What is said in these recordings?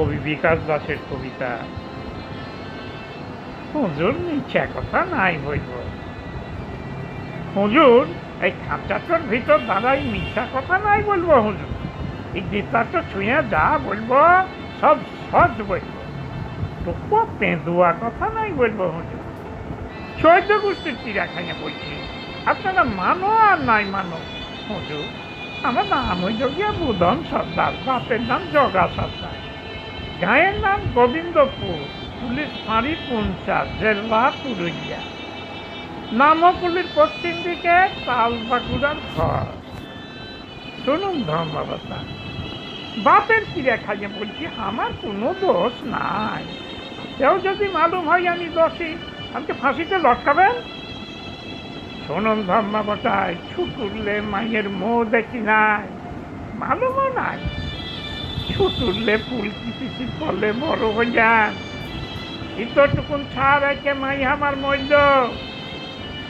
কবি বিকাশ দাসের কবিতা। হুজুর, মিথ্যা কথা নাই বলব হুজুর, এই খাঁচাটার ভিতর দাঁড়াই মিথ্যা কথা নাই বলব হুজুর। এই গীতাটা ছুঁয়ে যা বলব, সব সহজ বলব। টুকু পেঁদুয়া কথা নাই বলব হুজুর। চৈদ্য গোষ্ঠীর চিড়াখানে বলছি, আপনারা মানো আর নাই মানো? হুজুর, আমার নাম হইল গিয়া বুধন সর্দার, বাপের নাম জগা সর্দার। গায়ের নাম গোবিন্দপুর, পুলিশ ফাঁড়ি পুঞ্চা জেলা পুরুলিয়া নামকুলির পশ্চিম দিকে তাল বাঁকুড়ার ঘর। শুনুন ধর্মবতা বাপের কিরে খাইয়ে বলছি, আমার কোনো দোষ নাই। কেউ যদি মালুম হয় আমি দোষী, আমাকে ফাঁসিতে লটকাবেন? শুনুন ধর্মাবতায় ছুটুরলে মায়ের মোহ দেখি নাই। মালুমও নাই। ছুটুরলে ফুল কিসি ফলে বড় হয়ে যান ইতটুকুন ছাড় একে মাই আমার মূল্য।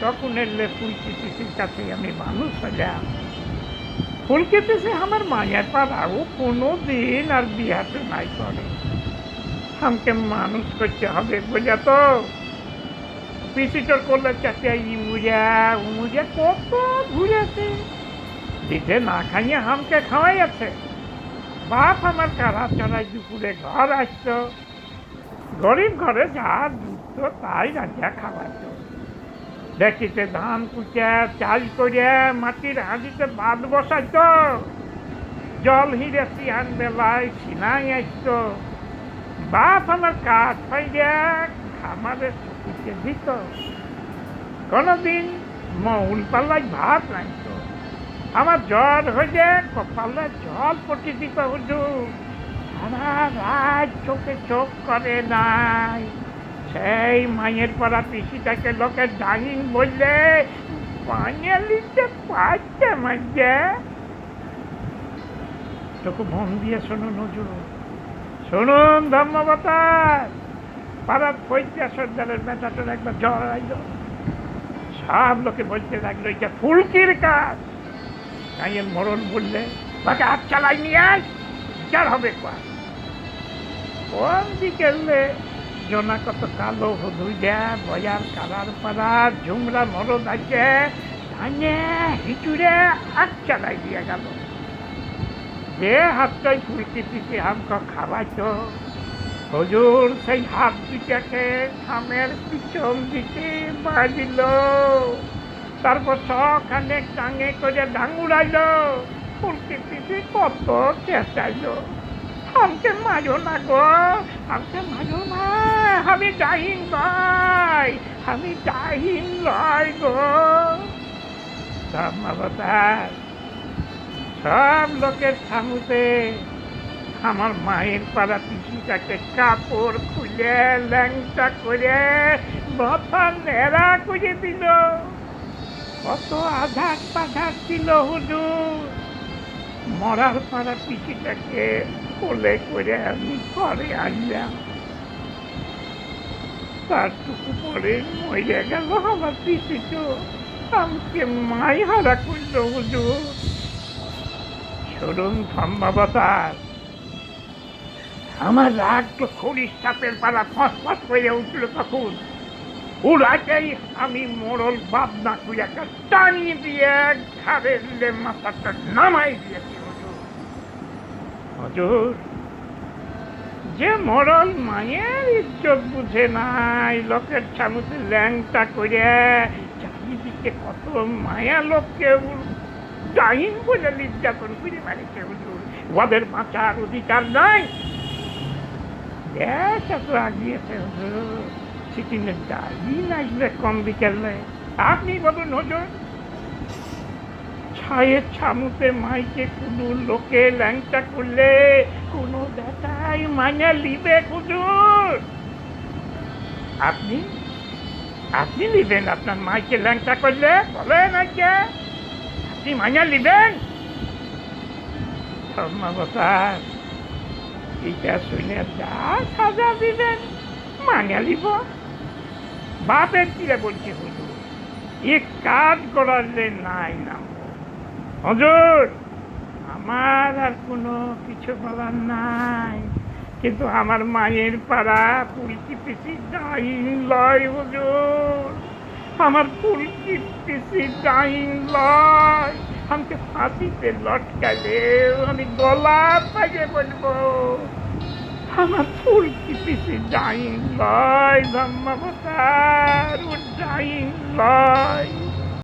তখন এলে ফুলকি পিসির কাছে আমি মানুষ হইলাম। ফুলকি পিসি আমার মায়ের পাড়াও কোনো দিন আর বিহাতে নাই করে। আমাকে মানুষ করতে হবে বোঝা তো? পিসিটার করলে চাচা ইমুজা উমুজা কত ঘুরেছে। দিতে না খাইয়ে হামকে খাওয়াই আছে বাপ আমার কারা চড়াই দুপুরে ঘর আসত? গরিব ঘরে যা দুধ তাই রাজা খাওয়াতো। দেখিতে ধান কুচা, চাল করে মাটির হাঁড়িতে ভাত বসাইত। জল হিরে সিহান বেলায় সিনাই আসত। বাপ আমার কাঠ পাইয়া খামারে দিত। কোনোদিন মৌল পাল্লাই ভাত রাখতো আমার জ্বর হয়েছে কপালে জল পটি দিত হুজুর। সারা রাত চোখে চোখ করে নাই। সেই মায়ের পড়া পিসিটাকে লোকের ডাইন বললে বাঙালিতে পাচ্ছে মাঝে চোখে মন দিয়ে শুনুন হুজুর। শুনুন ধর্মবতার। পাড়ার পৈত্যা সর্দারের বেটাটার একবার জ্বর আইল সব লোকে বলতে লাগল, এটা ফুলকির কাজ। গাইয়ের মরণ বললে তাকে হাত চালাই নিয়ে আস যার হবে কোয়া? বিকেলে জনা কত কালো হদুইয়া বয়ার কালার পাড়া, ঝুমরা মরদ আছে ধানে হিচুড়ে হাত চালাই দিয়ে গেল। যে হাতটাই ফুলকি পিসি হামকে খাওয়াইতো, হজুর সেই হাত দুটাকে খামের পিছন দিকে বাজিল তারপর সখানে টাঙে করে ডাঙুড়াইল। ফুলকি পিসি কত চেঁচাইল। আমাকে মারো না গো, আমাকে মারো না, আমি ডাহিন নয়, আমি ডাহিন নয় গো। ধর্মাবতার সব লোকের সামুতে আমার মায়ের পাড়া পিসিটাকে কাপড় খুলে, ল্যাংটা করে মাথা নেড়া করে দিল। কত আঘাত পাঘাত দিল হুজুর। মরার পাড়া পিসিটাকে কোলে করে আমি ঘরে আনলাম। তারটুকু পরে মরে গেল আমার পিসিটো আমাকে মাই হারা করল হুজুর। সরুন সম্ভবতার আমার রাগ তো খড়ির সাপের পাড়া ফসফস করে উঠল তখন। উড়াতেই আমি মোড়ল বাপ না কুড়াকে টানিয়ে দিয়ে ঘাড়ের মাথাটা নামাই দিয়েছি, হুজুর। যে মরল মায়ের ইজ্জত বুঝে নাই, লোকের সামুতে ল্যাংটা করে চারিদিকে কত মায়া লোককে ডাইন বলে নির্যাতন করে মারিছে, হুজুর। ওদের বাঁচার অধিকার নাই। দেশ এত আগিয়েছে, হুজুর। ডাইন আসবে কম বিকেলে। আপনি বলুন হুজুর ছায়ের ছামুতে মাইকে লোকে ল্যাংটা করলে, কোনো মানে লিবে হুজুর। আপনি আপনি নিবেন আপনার মাইকে ল্যাংটা করলে, বলেন আজকে আপনি মাইনা নিবেন ধর্মাবতার এটা শুনে যা সাজা দিবেন মানে লিব। বাপের তীরে বলছে, হুজুর, এ কাজ করালে নাই না। হজুর, আমার আর কোনো কিছু বলার নাই। কিন্তু আমার মায়ের পাড়া পুলকি পিসি ডাইন লয়, হুজুর। আমার পুলকি পিসি ডাইন লয়। আমাকে ফাঁসিতে লটকালে আমি গলা পাইয়ে বলব। আমার ফুলকি পিসি ডাইন লয় ধর্মবতার ও ডাইন লয়